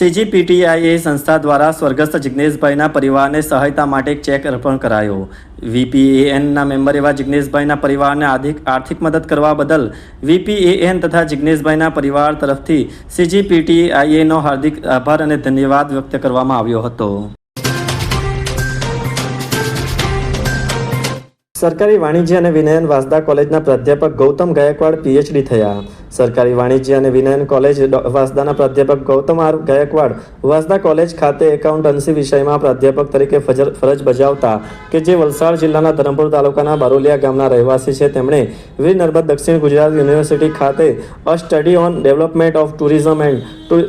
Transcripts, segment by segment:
સીજીપીટીઆઈએ સંસ્થા દ્વારા સ્વર્ગસ્થ જિગ્નેશભાઈના પરિવારને સહાયતા માટે ચેક અર્પણ કરાયો. વીપીએએનના મેમ્બર એવા જિગ્નેશભાઈના પરિવારને આર્થિક મદદ કરવા બદલ વીપીએએન તથા જિગ્નેશભાઈના પરિવાર તરફથી સીજીપીટીઆઈએનો હાર્દિક આભાર અને ધન્યવાદ વ્યક્ત કરવામાં આવ્યો હતો. સરકારી વાણિજ્ય અને વિનયન વાસદા કોલેજના પ્રાધ્યાપક ગૌતમ ગાયકવાડ પીએચડી થયા. સરકારી વાણિજ્ય અને વિનયન કોલેજ વાસદાના પ્રાધ્યાપક ગૌતમ આર ગાયકવાડ વાસદા કોલેજ ખાતે એકાઉન્ટન્સી વિષયમાં પ્રાધ્યાપક તરીકે ફરજ બજાવતા કે જે વલસાડ જિલ્લાના ધરમપુર તાલુકાના બારોલિયા ગામના રહેવાસી છે. તેમણે વીર નર્મદ દક્ષિણ ગુજરાત યુનિવર્સિટી ખાતે a study on development of tourism and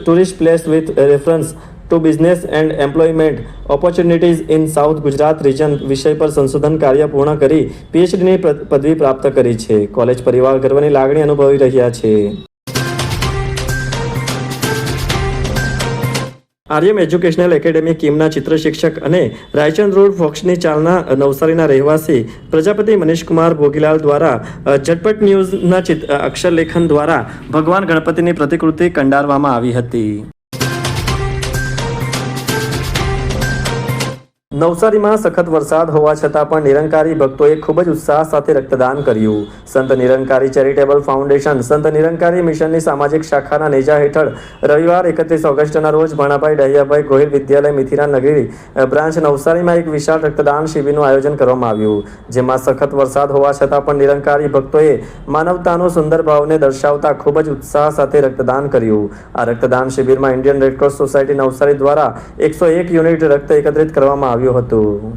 tourist place with reference to business and employment opportunities in south Gujarat region વિષય પર સંશોધન કાર્ય પૂર્ણ કરી પીએચડીની પદવી પ્રાપ્ત કરી છે. કોલેજ પરિવાર ગર્વની લાગણી અનુભવી રહ્યા છે. આર્યમ એજ્યુકેશનલ એકેડેમી કીમના ચિત્ર શિક્ષક અને રાયચંદ રોડ ફોક્સની ચાલના નવસારીના રહેવાસી પ્રજાપતિ મનીષકુમાર ભોગીલાલ દ્વારા ઝટપટ ન્યૂઝના અક્ષરલેખન દ્વારા ભગવાન ગણપતિની પ્રતિકૃતિ કંડારવામાં આવી હતી. નવસારીમાં સખત વરસાદ હોવા છતાં પણ નિરંકારી ભક્તોએ ખૂબ જ ઉત્સાહ સાથે રક્તદાન કર્યું. સંત નિરંકારી ચેરિટેબલ ફાઉન્ડેશન, સંત નિરંકારી મિશનની સામાજિક શાખાના નેજા હેઠળ રવિવાર એકત્રીસ ઓગસ્ટના રોજ ભણાભાઈ ડહિયાભાઈ ગોહિલ વિદ્યાલય મિથિરા નગરી બ્રાન્ચ નવસારીમાં એક વિશાળ રક્તદાન શિબિરનું આયોજન કરવામાં આવ્યું. જેમાં સખત વરસાદ હોવા છતાં પણ નિરંકારી ભક્તોએ માનવતાનો સુંદર ભાવને દર્શાવતા ખૂબ જ ઉત્સાહ સાથે રક્તદાન કર્યું. આ રક્તદાન શિબિરમાં ઇન્ડિયન રેડક્રોસ સોસાયટી નવસારી દ્વારા એકસો એક યુનિટ રક્ત એકત્રિત કરવામાં આવ્યું હતું.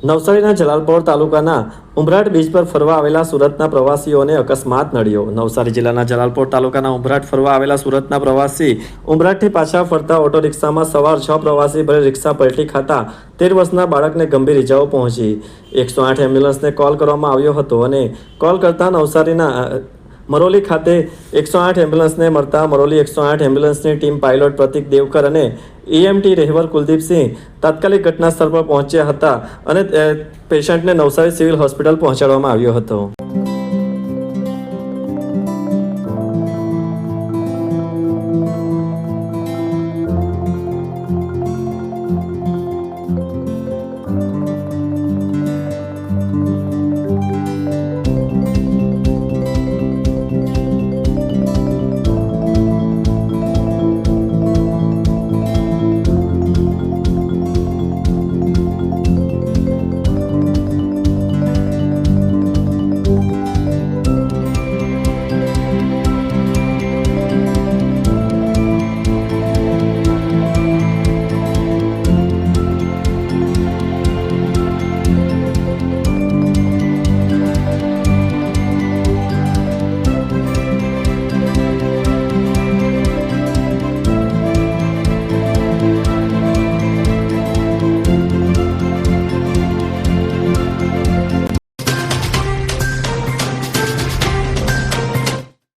નવસારીના જલાલપોર તાલુકાના ઉમરાટ બીચ પર ફરવા આવેલા સુરતના પ્રવાસીઓને અકસ્માત નડ્યો. નવસારી જિલ્લાના જલાલપોર તાલુકાના ઉમરાટ ફરવા આવેલા સુરતના પ્રવાસી ઉમરાટથી પાછા ફરતા ઓટો રિક્ષામાં સવાર છ પ્રવાસી ભરે રિક્ષા પલટી ખાતા તેર વર્ષના બાળકને ગંભીર ઇજાઓ પહોંચી. એકસો આઠ એમ્બ્યુલન્સને કોલ કરવામાં આવ્યો હતો અને કોલ કરતા નવસારીના મરોલી ખાતે એકસો આઠ એમ્બ્યુલન્સને મળતા મરોલી એકસો આઠ એમ્બ્યુલન્સની ટીમ પાયલોટ પ્રતિક દેવકર અને ઈએમટી રહેવર કુલદીપસિંહ તાત્કાલિક ઘટના સ્થળ પર પહોંચ્યા હતા અને પેશન્ટને નવસારી સિવિલ હોસ્પિટલ પહોંચાડવામાં આવ્યો હતો.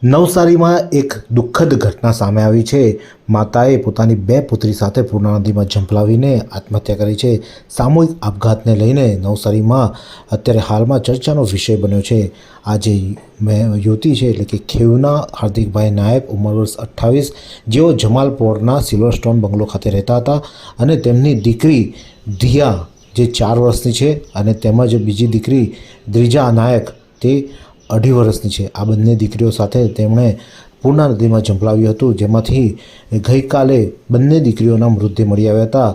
નવસારીમાં એક દુઃખદ ઘટના સામે આવી છે. માતાએ પોતાની બે પુત્રી સાથે પૂર્ણા નદીમાં ઝંપલાવીને આત્મહત્યા કરી છે. સામૂહિક આપઘાતને લઈને નવસારીમાં અત્યારે હાલમાં ચર્ચાનો વિષય બન્યો છે. આ જે યુવતી છે એટલે કે ખેવના હાર્દિકભાઈ નાયક, ઉંમર વર્ષ અઠ્ઠાવીસ, જેઓ જમાલપોરના સિલ્વરસ્ટોન બંગલો ખાતે રહેતા હતા અને તેમની દીકરી દિયા જે ચાર વર્ષની છે, અને તેમજ બીજી દીકરી દ્રિજા નાયક, તે અઢી વર્ષની છે. આ બંને દીકરીઓ સાથે તેમણે પૂર્ણા નદીમાં ઝંપલાવ્યું હતું જેમાંથી ગઈકાલે બંને દીકરીઓના મૃતદેહ મળી આવ્યા હતા.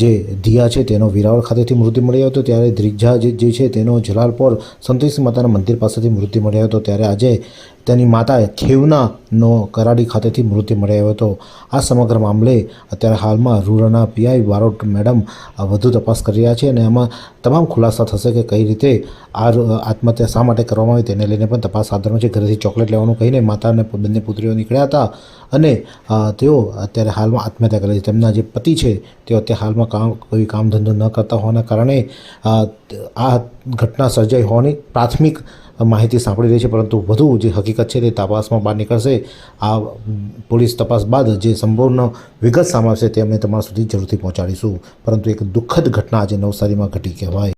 જે ધિયા છે, તેનો વિરાવળ ખાતેથી મૃત્યુ મળી આવ્યો હતો. ત્યારે દ્રિજા જે છે, તેનો જલાલપોર સંતોષી માતાના મંદિર પાસેથી મૃત્યુ મળ્યો હતો. ત્યારે આજે તેની માતા ખેવનાનો કરાડી ખાતેથી મૃત્યુ મળી આવ્યો હતો. આ સમગ્ર મામલે અત્યારે હાલમાં રૂરાના પીઆઈ બારોટ મેડમ વધુ તપાસ કરી રહ્યા છે અને એમાં તમામ ખુલાસા થશે કે કઈ રીતે આ આત્મહત્યા શા માટે કરવામાં આવી તેને લઈને પણ તપાસ ધરવાનો છે. ઘરેથી ચોકલેટ લેવાનું કહીને માતા અને બંને પુત્રીઓ નીકળ્યા હતા અને તેઓ અત્યારે હાલમાં આત્મહત્યા કરે છે. તેમના જે પતિ છે, તેઓ અત્યારે હાલમાં કામ, કોઈ કામ ધંધો ન કરતા હોવાના કારણે આ ઘટના સર્જાઈ હોવાની પ્રાથમિક માહિતી સાંપડી રહી છે. પરંતુ વધુ જે હકીકત છે, તે તપાસમાં બહાર નીકળશે. આ પોલીસ તપાસ બાદ જે સંપૂર્ણ વિગત સામે આવશે, તે અમે તમારા સુધી જરૂરથી પહોંચાડીશું. પરંતુ એક દુઃખદ ઘટના આજે નવસારીમાં ઘટી કહેવાય.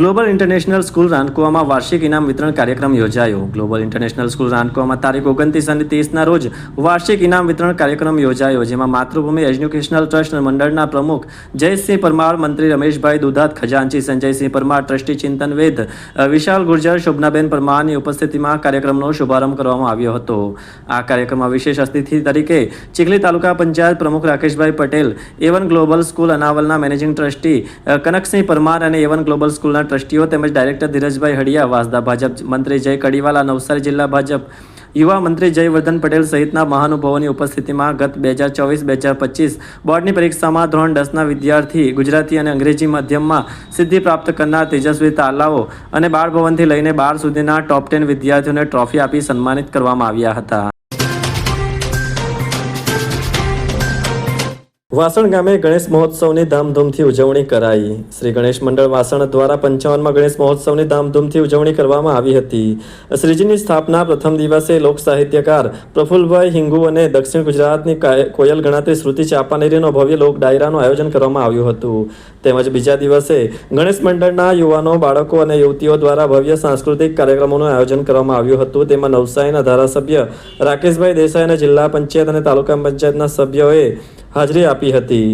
ગ્લોબલ ઇન્ટરનેશનલ સ્કૂલ રાનકુવામાં વાર્ષિક ઇનામ વિતરણ કાર્યક્રમ યોજાયો. ગ્લોબલ ઇન્ટરનેશનલ સ્કૂલ રાનકુવામાં તારીખ ઓગણત્રીસ અને ત્રીસના રોજ વાર્ષિક ઇનામ વિતરણ કાર્યક્રમ યોજાયો, જેમાં માતૃભૂમિ એજ્યુકેશનલ ટ્રસ્ટ મંડળના પ્રમુખ જયસિંહ પરમાર, મંત્રી રમેશભાઈ દુધાત, ખજાનચી સંજયસિંહ પરમાર, ટ્રસ્ટી ચિંતન વેદ વિશાલ ગુર્જર, શોભનાબેન પરમારની ઉપસ્થિતિમાં કાર્યક્રમનો શુભારંભ કરવામાં આવ્યો હતો. આ કાર્યક્રમમાં વિશેષ અતિથિ તરીકે ચીખલી તાલુકા પંચાયત પ્રમુખ Rakeshbhai Patel, Avon Global school અનાવલના managing trustee Kanaksinh Parmar અને એવન ગ્લોબલ સ્કૂલના ટ્રસ્ટીઓ તેમજ ડાયરેક્ટર ધીરજભાઈ હડિયા, વાસદા ભાજપ મંત્રી જય કડીવાલા, નવસારી જિલ્લા ભાજપ યુવા મંત્રી જયવર્ધન પટેલ સહિતના મહાનુભાવોની ઉપસ્થિતિમાં ગત બે હજાર ચોવીસ, બે હજાર પચીસ બોર્ડની પરીક્ષામાં ધોરણ દસના વિદ્યાર્થી ગુજરાતી અને અંગ્રેજી માધ્યમમાં સિદ્ધિ પ્રાપ્ત કરનાર તેજસ્વી તાલાઓ અને બાળ ભવનથી લઈને બાર સુધીના ટોપ ટેન વિદ્યાર્થીઓને ટ્રોફી આપી સન્માનિત કરવામાં આવ્યા હતા. વાસણ ગામે ગણેશ મહોત્સવની ધામધૂમથી ઉજવણી કરાઈ. શ્રી ગણેશ મંડળ વાસણ દ્વારા પંચાવનમાં ગણેશ મહોત્સવની ધામધૂમથી ઉજવણી કરવામાં આવી હતી. શ્રીજીની સ્થાપના પ્રથમ દિવસે લોક સાહિત્યકાર પ્રફુલ્લભાઈ હિંગુ અને દક્ષિણ ગુજરાતની કાય- કોયલ ગણાતી શ્રુતિ ચાપાનેરીનો ભવ્ય લોક ડાયરાનું આયોજન કરવામાં આવ્યું હતું. તેમજ બીજા દિવસે ગણેશ મંડળના યુવાનો, બાળકો અને યુવતીઓ દ્વારા ભવ્ય સાંસ્કૃતિક કાર્યક્રમોનું આયોજન કરવામાં આવ્યું હતું. તેમાં નવસારીના ધારાસભ્ય રાકેશભાઈ દેસાઈ અને જિલ્લા પંચાયત અને તાલુકા પંચાયતના સભ્યોએ હાજરી આપી હતી.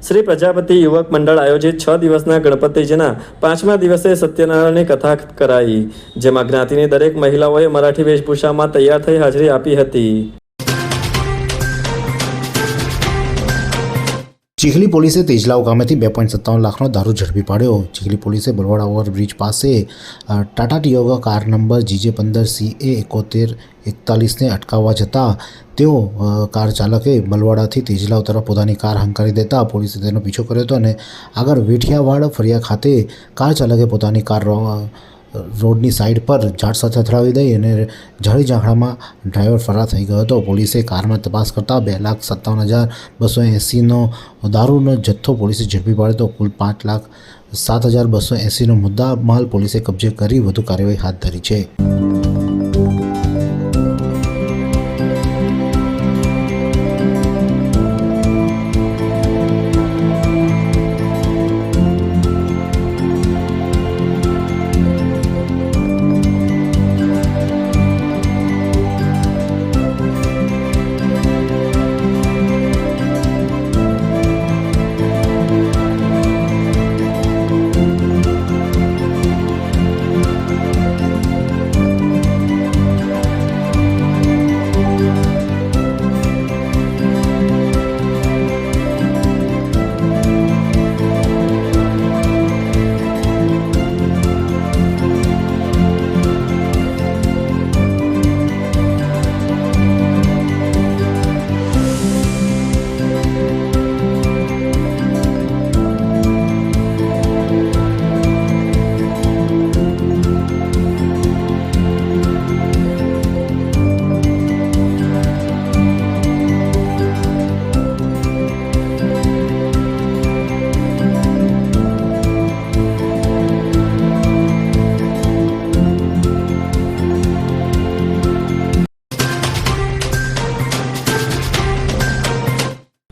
શ્રી પ્રજાપતિ યુવક મંડળ આયોજિત છ દિવસના ગણપતિજીના પાંચમા દિવસે સત્યનારાયણની કથા કરાઈ, જેમાં જ્ઞાતિની દરેક મહિલાઓએ મરાઠી વેશભૂષામાં તૈયાર થઈ હાજરી આપી હતી. ચીખલી પોલીસે તેજલાવ ગામેથી બે પોઈન્ટ સત્તાવન લાખનો દારૂ ઝડપી પાડ્યો. ચીખલી પોલીસે બલવાડા ઓવરબ્રિજ પાસે Tata Tiago car number GJ પંદર સી એ એકોતેર એકતાલીસને અટકાવવા જતાં તેઓ કાર ચાલકે બલવાડાથી તેજલાવ તરફ પોતાની કાર હંકારી દેતા પોલીસે તેનો પીછો કર્યો હતો અને આગળ વેઠિયાવાડ ફરિયા ખાતે કાર ચાલકે પોતાની કાર રોડની સાઈડ પર ઝાડ સાથે અથડાવી દઈ અને ઝાડી ઝાંખડામાં ડ્રાઈવર ફરાર થઈ ગયો હતો. પોલીસે કારમાં તપાસ કરતાં બે લાખ સત્તાવન હજાર બસો એંસીનો દારૂનો જથ્થો પોલીસે ઝડપી પાડ્યો કુલ પાંચ લાખ સાત હજાર બસો એંસીનો મુદ્દા માલ પોલીસે કબજે કરી વધુ કાર્યવાહી હાથ ધરી છે.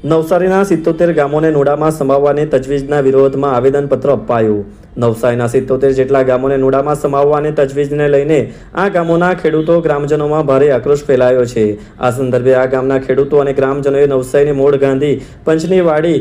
નવસારીના સિત્તોતેર ગામોને નોડામાં સમાવવાની તજવીજના વિરોધમાં આવેદનપત્ર અપાયું. નવસારીના સિત્તોતેર જેટલા ગામોને નોડામાં સમાવવાની તજવીજને લઈને આ ગામોના ખેડૂતો ગ્રામજનોમાં ભારે આક્રોશ ફેલાયો છે. આ સંદર્ભે આ ગામના ખેડૂતો અને ગ્રામજનોએ નવસારીની મોડ ગાંધી પંચની વાડી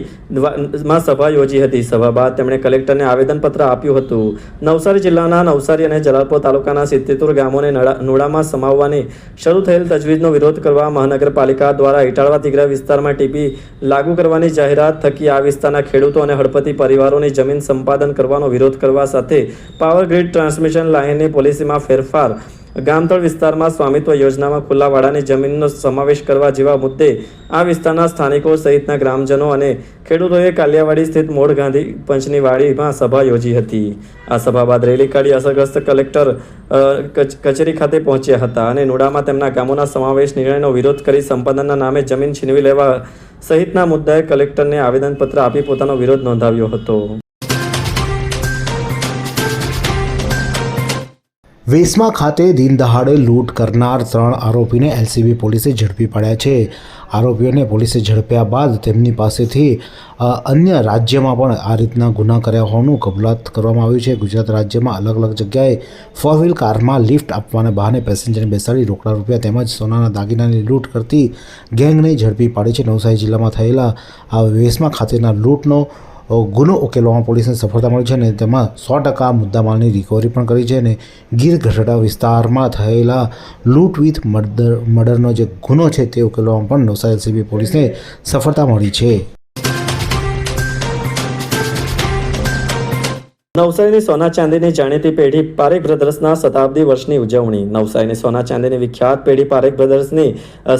માં સભા યોજી હતી. સભા બાદ તેમણે કલેક્ટરને આવેદનપત્ર આપ્યું હતું. નવસારી જિલ્લાના નવસારી અને જલાલપોર તાલુકાના સિત્તેર ગામોને નડા- નોડામાં સમાવવાની શરૂ થયેલ તજવીજનો વિરોધ કરવા મહાનગરપાલિકા દ્વારા ઇટાળવા તિગરા વિસ્તારમાં ટીપી લાગુ કરવાની જાહેરાત થકી આ વિસ્તારના ખેડૂતો અને હળપતિ પરિવારોની જમીન સંપાદન કરવાનો વિરોધ કરવા સાથે પાવર ગ્રીડ ટ્રાન્સમિશન લાઇનની પોલિસીમાં ફેરફાર. ગામતળ વિસ્તારમાં સ્વામિત્વ યોજનામાં ખુલ્લા વાડાની જમીનનો સમાવેશ કરવા જેવા મુદ્દે આ વિસ્તારના સ્થાનિકો સહિતના ગ્રામજનો અને ખેડૂતોએ કાલિયાવાડી સ્થિત મોડ ગાંધી પંચની વાડીમાં સભા યોજી હતી. આ સભા બાદ રેલી કાઢી અસરગ્રસ્ત કલેક્ટર કચેરી ખાતે પહોંચ્યા હતા અને નોડામાં તેમના ગામોના સમાવેશ નિર્ણયનો વિરોધ કરી સંપાદનના નામે જમીન છીનવી લેવા સહિતના મુદ્દાએ કલેક્ટરને આવેદનપત્ર આપી પોતાનો વિરોધ નોંધાવ્યો હતો. વેસમા ખાતે દિનદહાડે લૂંટ કરનાર ત્રણ આરોપીને એલસીબી પોલીસે ઝડપી પાડ્યા છે. આરોપીઓને પોલીસે ઝડપ્યા બાદ તેમની પાસેથી અન્ય રાજ્યમાં પણ આ રીતના ગુના કર્યા હોવાનું કબૂલાત કરવામાં આવ્યું છે. ગુજરાત રાજ્યમાં અલગ અલગ જગ્યાએ ફોર વ્હીલ કારમાં લિફ્ટ આપવાને બહાને પેસેન્જરને બેસાડી રોકડા રૂપિયા તેમજ સોનાના દાગીનાની લૂંટ કરતી ગેંગને ઝડપી પાડી છે. નવસારી જિલ્લામાં થયેલા આ વેસમા ખાતેના લૂંટનો ગુનો ઉકેલવામાં પોલીસને સફળતા મળી છે અને તેમાં સો ટકા મુદ્દામાલની રિકવરી પણ કરી છે અને ગીર ગઢડા વિસ્તારમાં થયેલા લૂંટ વિથ મર્ડર, મર્ડરનો જે ગુનો છે તે ઉકેલવામાં પણ નવસારી એલસીબી પોલીસને સફળતા મળી છે. નવસારીની સોના ચાંદીની જાણીતી પેઢી પારેખ બ્રધર્સના શતાબ્દી વર્ષની ઉજવણી. નવસારીની સોના ચાંદીની વિખ્યાત પેઢી પારેખ બ્રધર્સની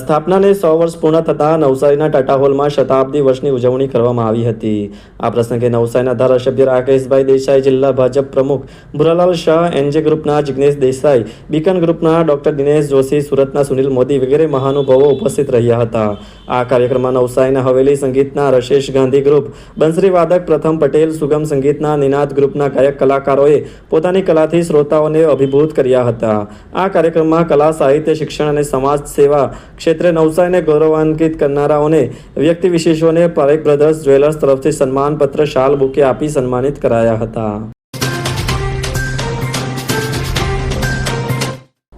સ્થાપનાને સો વર્ષ પૂર્ણ થતાં નવસારીના ટાટા હોલમાં શતાબ્દી વર્ષની ઉજવણી કરવામાં આવી હતી. આ પ્રસંગે નવસારીના ધારાસભ્ય રાકેશભાઈ દેસાઈ, જિલ્લા ભાજપ પ્રમુખ ભુરાલાલ શાહ, એનજે ગ્રુપના જિગ્નેશ દેસાઈ, બીકન ગ્રુપના ડોક્ટર દિનેશ જોશી, સુરતના સુનિલ મોદી વગેરે મહાનુભાવો ઉપસ્થિત રહ્યા હતા. આ કાર્યક્રમમાં નવસારીના હવેલી સંગીતના રશેષ ગાંધી ગ્રુપ, બંસરી વાદક પ્રથમ પટેલ, સુગમ સંગીતના નિનાદ ગ્રુપના ગાયક કલાકારોએ પોતાની કલાથી શ્રોતાઓને અભિભૂત કર્યા હતા. આ કાર્યક્રમમાં કલા, સાહિત્ય, શિક્ષણ અને સમાજ સેવા ક્ષેત્રે નવસારીને ગૌરવાન્વિત કરનારાઓને વ્યક્તિ વિશેષોને પારેખ બ્રધર્સ જ્વેલર્સ તરફથી સન્માનપત્ર શાલ બુકે આપી સન્માનિત કરાયા હતા.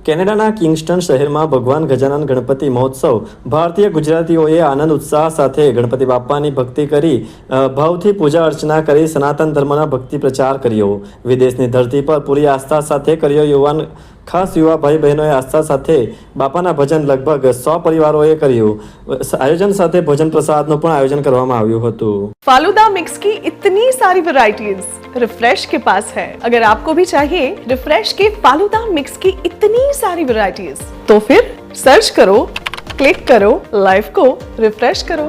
કેનેડાના કિંગસ્ટન શહેરમાં ભગવાન ગજાનન ગણપતિ મહોત્સવ. ભારતીય ગુજરાતીઓએ આનંદ, ઉત્સાહ સાથે ગણપતિ બાપ્પાની ભક્તિ કરી ભાવથી પૂજા અર્ચના કરી, સનાતન ધર્મના ભક્તિ પ્રચાર કર્યો. વિદેશની ધરતી પર પૂરી આસ્થા સાથે કર્યો યુવાન ખાસ યુવા ભાઈ બહેનોએ આસ્થા સાથે બાપાના ભજન લગભગ સો પરિવારોએ કર્યું આયોજન સાથે ભોજન પ્રસાદનું પણ આયોજન કરવામાં આવ્યું હતું फालूदा मिक्स की इतनी सारी वैरायटीज रिफ्रेश के पास है अगर आपको भी चाहिए रिफ्रेश के फालूदा मिक्स की इतनी सारी वैरायटीज तो फिर सर्च करो क्लिक करो लाइफ को रिफ्रेश करो